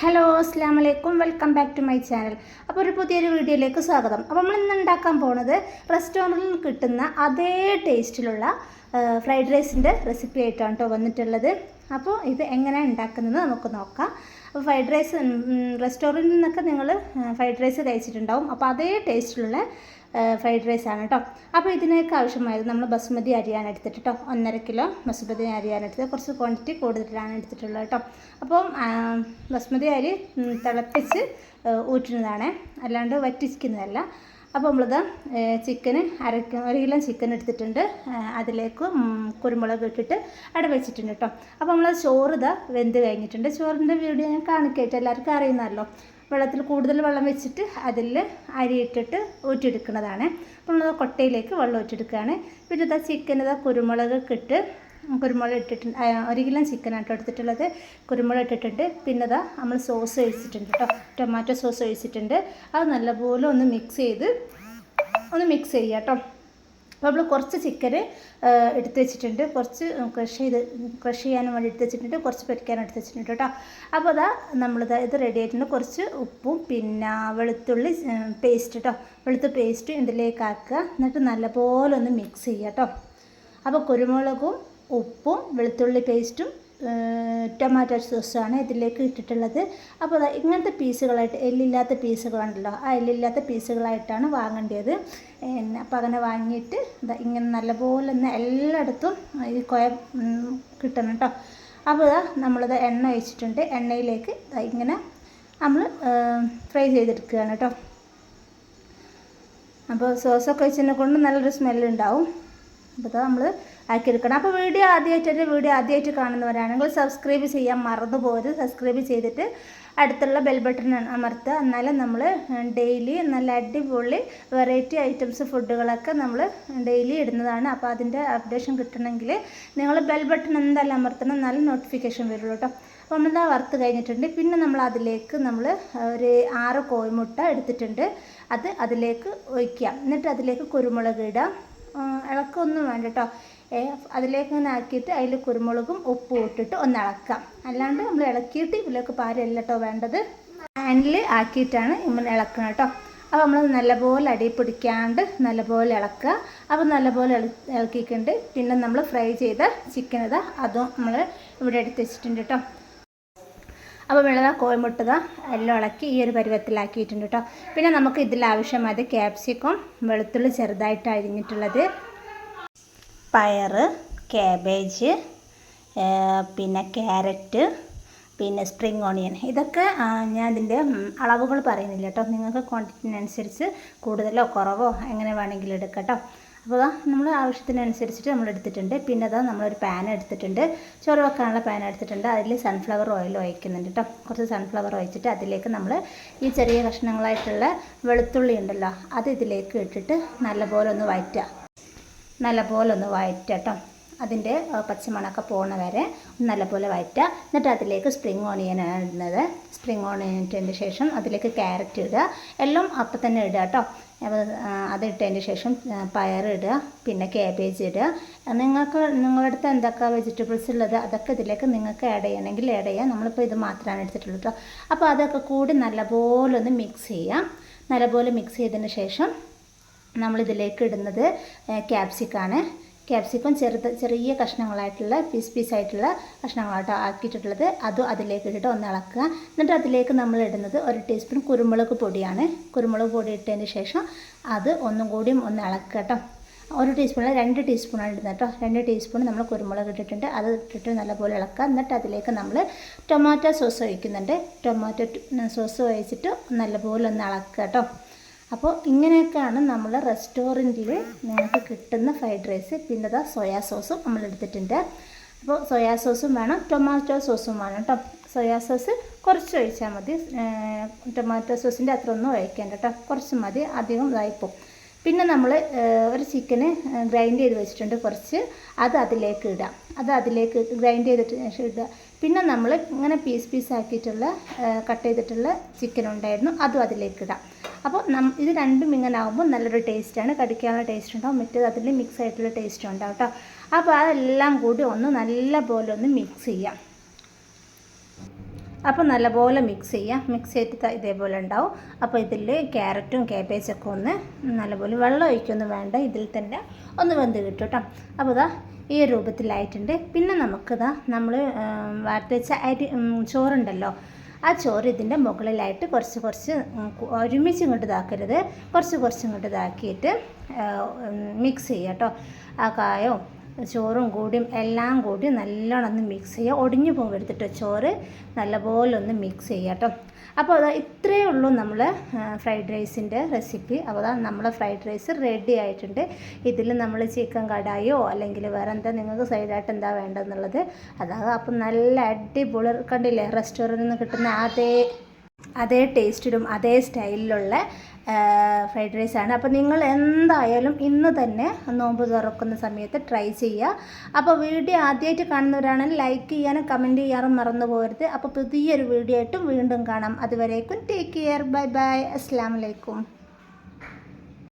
Hello അസ്സാം വലൈക്കും welcome back to my channel അപ്പോൾ ഒരു പുതിയൊരു വീഡിയോയിലേക്ക് സ്വാഗതം. അപ്പോൾ നമ്മൾ ഇന്ന് ഉണ്ടാക്കാൻ പോണത് റെസ്റ്റോറന്റിൽ കിട്ടുന്ന അതേ ടേസ്റ്റിലുള്ള ഫ്രൈഡ് റൈസിന്റെ റെസിപ്പി ആയിട്ടാണ് കേട്ടോ വന്നിട്ടുള്ളത്. അപ്പോൾ ഇത് എങ്ങനെ ഉണ്ടാക്കുന്നത് നമുക്ക് നോക്കാം. അപ്പോൾ ഫ്രൈഡ് റൈസ് റെസ്റ്റോറന്റിൽ നിന്നൊക്കെ നിങ്ങൾ ഫ്രൈഡ് റൈസ് കഴിച്ചിട്ടുണ്ടാവും. അപ്പോൾ അതേ ടേസ്റ്റിലുള്ള ഫ്രൈഡ് ആണ് കേട്ടോ അപ്പോൾ ഇതിനൊക്കെ ആവശ്യമായത് നമ്മൾ ബസുമതി അരിയാണ് എടുത്തിട്ട് കേട്ടോ ഒന്നര കിലോ ബസുമതി അരിയാണ് എടുത്തത്. കുറച്ച് ക്വാണ്ടിറ്റി കൂടുതലാണ് എടുത്തിട്ടുള്ളത് കേട്ടോ അപ്പം ബസുമതി അരി തിളപ്പിച്ച് ഊറ്റുന്നതാണ്. അല്ലാണ്ട് വറ്റിക്കുന്നതല്ല അപ്പോൾ നമ്മളിത് ചിക്കന് അരക്ക ഒരു കിലോ ചിക്കൻ എടുത്തിട്ടുണ്ട്. അതിലേക്ക് കുരുമുളക് ഇട്ടിട്ട് അട വെച്ചിട്ടുണ്ട് കേട്ടോ അപ്പോൾ നമ്മൾ ചോറ് ഇതാ വെന്ത് കഴിഞ്ഞിട്ടുണ്ട്. ചോറിന്റെ വീഡിയോ ഞാൻ കാണിക്കായിട്ട് എല്ലാവർക്കും അറിയുന്നതല്ലോ. വെള്ളത്തിൽ കൂടുതൽ വെള്ളം വെച്ചിട്ട് അതിൽ അരി ഇട്ടിട്ട് ഊറ്റിയെടുക്കുന്നതാണ്. അപ്പോൾ നമ്മൾ കൊട്ടയിലേക്ക് വെള്ളം ഊറ്റിയെടുക്കുകയാണ്. പിന്നെ ഇതാ ചിക്കൻ ഇതാ കുരുമുളക് ഇട്ട് കുരുമുളക് ഇട്ടിട്ടുണ്ട് ഒരു കിലോ ചിക്കനാട്ടോ എടുത്തിട്ടുള്ളത്. കുരുമുളക് ഇട്ടിട്ടുണ്ട് പിന്നെ ഇതാ നമ്മൾ സോസ് ഒഴിച്ചിട്ടുണ്ട് കേട്ടോ ടൊമാറ്റോ സോസ് ഒഴിച്ചിട്ടുണ്ട്. അത് നല്ലപോലെ ഒന്ന് മിക്സ് ചെയ്ത് ഒന്ന് മിക്സ് ചെയ്യുക കേട്ടോ അപ്പോൾ നമ്മൾ കുറച്ച് ചിക്കൻ എടുത്ത് വെച്ചിട്ടുണ്ട്. കുറച്ച് ക്രഷ് ചെയ്ത് ക്രഷ് ചെയ്യാനും വേണ്ടി എടുത്ത് വെച്ചിട്ടുണ്ട്. കുറച്ച് പൊരിക്കാനും എടുത്ത് വെച്ചിട്ടുണ്ട് കേട്ടോ അപ്പോൾ അതാ നമ്മളിത് ഇത് റെഡി ആയിട്ടുണ്ട്. കുറച്ച് ഉപ്പും പിന്നെ വെളുത്തുള്ളി പേസ്റ്റ് കേട്ടോ വെളുത്ത പേസ്റ്റ് ഇതിലേക്ക് ആക്കുക. എന്നിട്ട് നല്ലപോലെ ഒന്ന് മിക്സ് ചെയ്യുക കേട്ടോ അപ്പോൾ കുരുമുളകും ഉപ്പും വെളുത്തുള്ളി പേസ്റ്റും ടൊമാറ്റോ സോസാണ് ഇതിലേക്ക് ഇട്ടിട്ടുള്ളത്. അപ്പോൾ ഇങ്ങനത്തെ പീസുകളായിട്ട് എല്ലില്ലാത്ത പീസുകളുണ്ടല്ലോ ആ എല്ലില്ലാത്ത പീസുകളായിട്ടാണ് വാങ്ങേണ്ടത്. പിന്നെ അപ്പോൾ അങ്ങനെ വാങ്ങിയിട്ട് ഇങ്ങനെ നല്ലപോലെ ഒന്ന് എല്ലായിടത്തും ഈ കൊയ കിട്ടണം കേട്ടോ അപ്പോൾ നമ്മളിത് എണ്ണ ഒഴിച്ചിട്ടുണ്ട്. എണ്ണയിലേക്ക് ഇങ്ങനെ നമ്മൾ ഫ്രൈ ചെയ്തെടുക്കുകയാണ് കേട്ടോ അപ്പോൾ സോസൊക്കെ വെച്ചതിനെ കൊണ്ട് നല്ലൊരു സ്മെല്ലുണ്ടാവും. അപ്പോൾ നമ്മൾ ആക്കിയെടുക്കണം. അപ്പോൾ വീഡിയോ ആദ്യമായിട്ട് വീഡിയോ ആദ്യമായിട്ട് കാണുന്നവരാണെങ്കിൽ സബ്സ്ക്രൈബ് ചെയ്യാൻ മറന്നു പോകരുത് സബ്സ്ക്രൈബ് ചെയ്തിട്ട് അടുത്തുള്ള ബെൽ ബട്ടൺ അമർത്തുക. എന്നാലും നമ്മൾ ഡെയിലി നല്ല അടിപൊളി വെറൈറ്റി ഐറ്റംസ് ഫുഡുകളൊക്കെ നമ്മൾ ഡെയിലി ഇടുന്നതാണ്. അപ്പോൾ അതിന്റെ അപ്ഡേഷൻ കിട്ടണമെങ്കിൽ നിങ്ങൾ ബെൽ ബട്ടൺ എന്തായാലും അമർത്തണം. എന്നാലും നോട്ടിഫിക്കേഷൻ വരുള്ളൂ കേട്ടോ. അപ്പോൾ നമ്മളിതാ വറുത്ത് കഴിഞ്ഞിട്ടുണ്ട്. പിന്നെ നമ്മൾ അതിലേക്ക് നമ്മൾ ഒരു ആറ് കോഴിമുട്ട എടുത്തിട്ടുണ്ട്. അത് അതിലേക്ക് ഒഴിക്കാം എന്നിട്ട് അതിലേക്ക് കുരുമുളക് ഇടാം. ഇളക്കൊന്നും വേണ്ട കേട്ടോ. അതിലേക്ക് ഇങ്ങനെ ആക്കിയിട്ട് അതിൽ കുരുമുളകും ഉപ്പും ഇട്ടിട്ട് ഒന്ന് ഇളക്കാം. അല്ലാണ്ട് നമ്മൾ ഇളക്കിയിട്ട് ഇതിലേക്ക് പാരല്ല കേട്ടോ വേണ്ടത്. പാനിൽ ആക്കിയിട്ടാണ് ഇങ്ങനെ ഇളക്കണം കേട്ടോ അപ്പോൾ നമ്മൾ നല്ലപോലെ അടി പിടിക്കാണ്ട് നല്ലപോലെ ഇളക്കുക. അപ്പോൾ നല്ലപോലെ ഇള ഇളക്കിയിട്ടുണ്ട്. പിന്നെ നമ്മൾ ഫ്രൈ ചെയ്ത ചിക്കൻ ഇതാ അതും നമ്മൾ ഇവിടെ എടുത്ത് വെച്ചിട്ടുണ്ട് കേട്ടോ അപ്പോൾ വെള്ളത കോയമുട്ടത എല്ലാം ഇളക്കി ഈ ഒരു പരുവത്തിലാക്കിയിട്ടുണ്ട് കേട്ടോ പിന്നെ നമുക്ക് ഇതിൽ ആവശ്യമായത് ക്യാപ്സിക്കം വെളുത്തുള്ളി ചെറുതായിട്ട് അരിഞ്ഞിട്ടുള്ളത്. പയറ് ക്യാബേജ് പിന്നെ ക്യാരറ്റ് പിന്നെ സ്പ്രിങ് ഓണിയൻ ഇതൊക്കെ ഞാൻ ഇതിന്റെ അളവുകൾ പറയുന്നില്ല കേട്ടോ. നിങ്ങൾക്ക് ക്വാണ്ടിറ്റിനനുസരിച്ച് കൂടുതലോ കുറവോ എങ്ങനെ വേണമെങ്കിലും എടുക്കാം കേട്ടോ. അപ്പോൾ നമ്മൾ ആവശ്യത്തിനനുസരിച്ചിട്ട് നമ്മൾ എടുത്തിട്ടുണ്ട്. പിന്നെ അതാ നമ്മളൊരു പാൻ എടുത്തിട്ടുണ്ട്. ചോറ് വെക്കാനുള്ള പാൻ എടുത്തിട്ടുണ്ട്. അതിൽ സൺഫ്ലവർ ഓയിൽ ഒഴിക്കുന്നുണ്ട് കേട്ടോ. കുറച്ച് സൺഫ്ലവർ ഒഴിച്ചിട്ട് അതിലേക്ക് നമ്മൾ ഈ ചെറിയ കഷ്ണങ്ങളായിട്ടുള്ള വെളുത്തുള്ളി ഉണ്ടല്ലോ അത് ഇതിലേക്ക് ഇട്ടിട്ട് നല്ലപോലെ ഒന്ന് വഴറ്റുക നല്ലപോലെ ഒന്ന് വഴറ്റുക കേട്ടോ അതിന്റെ പച്ചമണൊക്കെ പോണ വരെ നല്ലപോലെ വഴറ്റുക. എന്നിട്ട് അതിലേക്ക് സ്പ്രിങ് ഓണിയൻ ഇടുന്നത്. സ്പ്രിങ് ഓണിയൻ ഇട്ടതിന് ശേഷം അതിലേക്ക് ക്യാരറ്റ് ഇടുക. എല്ലാം അപ്പം തന്നെ ഇടുക കേട്ടോ. അപ്പോൾ ആ, അത് ശേഷം പയറിടുക പിന്നെ കാബേജ് ഇടുക. നിങ്ങൾക്ക് നിങ്ങളുടെ അടുത്ത് എന്തൊക്കെ വെജിറ്റബിൾസ് ഉള്ളത് അതൊക്കെ ഇതിലേക്ക് നിങ്ങൾക്ക് ആഡ് ചെയ്യണമെങ്കിൽ ആഡ് ചെയ്യാം. നമ്മളിപ്പോൾ ഇത് മാത്രമാണ് എടുത്തിട്ടുള്ളൂ കേട്ടോ. അപ്പോൾ അതൊക്കെ കൂടി നല്ലപോലെ ഒന്ന് മിക്സ് ചെയ്യാം. നല്ലപോലെ മിക്സ് ചെയ്തതിന് ശേഷം നമ്മളിതിലേക്ക് ഇടുന്നത് ക്യാപ്സിക്കാണ് ക്യാപ്സിക്കം ചെറുത് ചെറിയ കഷ്ണങ്ങളായിട്ടുള്ള പീസ് പീസായിട്ടുള്ള കഷ്ണങ്ങളായിട്ട് ആക്കിയിട്ടുള്ളത് അതും അതിലേക്ക് ഇട്ടിട്ട് ഒന്ന് ഇളക്കുക. എന്നിട്ട് അതിലേക്ക് നമ്മൾ ഇടുന്നത് ഒരു ടീസ്പൂൺ കുരുമുളക് പൊടിയാണ്. കുരുമുളക് പൊടി ഇട്ടതിന് ശേഷം അത് ഒന്നും കൂടിയും ഒന്ന് ഇളക്കുക കേട്ടോ. ഒരു ടീസ്പൂണിൽ രണ്ട് ടീസ്പൂണാണ് ഇടുന്നത് കേട്ടോ. രണ്ട് ടീസ്പൂൺ നമ്മൾ കുരുമുളക് ഇട്ടിട്ടുണ്ട്. അത് ഇട്ടിട്ട് നല്ലപോലെ ഇളക്കുക. എന്നിട്ട് അതിലേക്ക് നമ്മൾ ടൊമാറ്റോ സോസ് ഒഴിക്കുന്നുണ്ട്. ടൊമാറ്റോ സോസ് ഒഴിച്ചിട്ട് നല്ലപോലെ ഒന്ന് ഇളക്കുക കേട്ടോ. അപ്പോൾ ഇങ്ങനെയൊക്കെയാണ് നമ്മൾ റെസ്റ്റോറന്റിൽ നിങ്ങൾക്ക് കിട്ടുന്ന ഫ്രൈഡ് റൈസ് പിന്നെ അതാ സോയാ സോസും നമ്മൾ എടുത്തിട്ടുണ്ട്. അപ്പോൾ സോയാ സോസും വേണം ടൊമാറ്റോ സോസും വേണം കേട്ടോ സോയാ സോസ് കുറച്ച് ഒഴിച്ചാൽ മതി. ടൊമാറ്റോ സോസിന്റെ അത്ര ഒന്നും ഒഴിക്കേണ്ട കേട്ടോ കുറച്ച് മതി അധികം ഇതായിപ്പോൾ പിന്നെ നമ്മൾ ഒരു ചിക്കന് ഗ്രൈൻഡ് ചെയ്ത് വെച്ചിട്ടുണ്ട് കുറച്ച്. അത് അതിലേക്ക് ഇടാം. അത് അതിലേക്ക് ഗ്രൈൻഡ് ചെയ്തിട്ട് ഇടുക പിന്നെ നമ്മൾ ഇങ്ങനെ പീസ് പീസ് ആക്കിയിട്ടുള്ള കട്ട് ചെയ്തിട്ടുള്ള ചിക്കൻ ഉണ്ടായിരുന്നു. അതും അതിലേക്ക് ഇടാം. അപ്പോൾ നം ഇത് രണ്ടും ഇങ്ങനെ ആകുമ്പോൾ നല്ലൊരു ടേസ്റ്റാണ്. കടിക്കാനുള്ള ടേസ്റ്റ് ഉണ്ടാവും മറ്റേത് അതിൽ മിക്സ് ആയിട്ടുള്ള ടേസ്റ്റ് ഉണ്ടാവും കേട്ടോ. അപ്പോൾ അതെല്ലാം കൂടി ഒന്ന് നല്ല പോലെ ഒന്ന് മിക്സ് ചെയ്യാം. അപ്പോൾ നല്ലപോലെ മിക്സ് ചെയ്യാം. മിക്സ് ചെയ്തിട്ട് ഇതേപോലെ ഉണ്ടാവും. അപ്പോൾ ഇതിൽ ക്യാരറ്റും കാബേജൊക്കെ ഒന്ന് നല്ലപോലെ വെള്ളം ഒഴിക്കൊന്നും വേണ്ട. ഇതിൽ തന്നെ ഒന്ന് വെന്ത് കിട്ടും കേട്ടോ. അപ്പോൾ ഇതാ ഈ രൂപത്തിലായിട്ടുണ്ട്. പിന്നെ നമുക്കിതാ നമ്മൾ വാർത്ത് വെച്ച അരി ചോറുണ്ടല്ലോ. ആ ചോറ് ഇതിന്റെ മുകളിലായിട്ട് കുറച്ച് കുറച്ച് ഒരുമിച്ച് ഇങ്ങോട്ട് ഇതാക്കരുത്. കുറച്ച് കുറച്ച് ഇങ്ങോട്ട് ഇതാക്കിയിട്ട് മിക്സ് ചെയ്യുക കേട്ടോ ആ കായോ ചോറും കൂടിയും എല്ലാം കൂടി നല്ലോണം ഒന്ന് മിക്സ് ചെയ്യുക. ഒടിഞ്ഞു പോകരുത് കേട്ടോ ചോറ്. നല്ലപോലെ ഒന്ന് മിക്സ് ചെയ്യുക കേട്ടോ അപ്പോൾ അതാ ഇത്രയേ ഉള്ളൂ നമ്മൾ ഫ്രൈഡ് റൈസിന്റെ റെസിപ്പി. അപ്പോൾ അതാ നമ്മളെ ഫ്രൈഡ് റൈസ് റെഡി ആയിട്ടുണ്ട്. ഇതിൽ നമ്മൾ ചിക്കൻ കടായോ അല്ലെങ്കിൽ വേറെ എന്താ നിങ്ങൾക്ക് സൈഡായിട്ട് എന്താ വേണ്ടതെന്നുള്ളത്. അതാ അപ്പം നല്ല അടിപൊളി കണ്ടില്ലേ റെസ്റ്റോറന്റിൽ നിന്ന് കിട്ടുന്ന അതേ അതേ ടേസ്റ്റിലും അതേ സ്റ്റൈലിലുള്ള ഫ്രൈഡ് റൈസ് ആണ്. അപ്പോൾ നിങ്ങൾ എന്തായാലും ഇന്ന് തന്നെ നോമ്പ് തുറക്കുന്ന സമയത്ത് ട്രൈ ചെയ്യുക. അപ്പോൾ വീഡിയോ ആദ്യമായിട്ട് കാണുന്നവരാണെങ്കിൽ ലൈക്ക് ചെയ്യാനും കമന്റ് ചെയ്യാനും മറന്നു പോകരുത്. അപ്പോൾ പുതിയൊരു വീഡിയോ ആയിട്ടും വീണ്ടും കാണാം. അതുവരേക്കും ടേക്ക് കെയർ ബൈ ബൈ അസ്സാം വലൈക്കും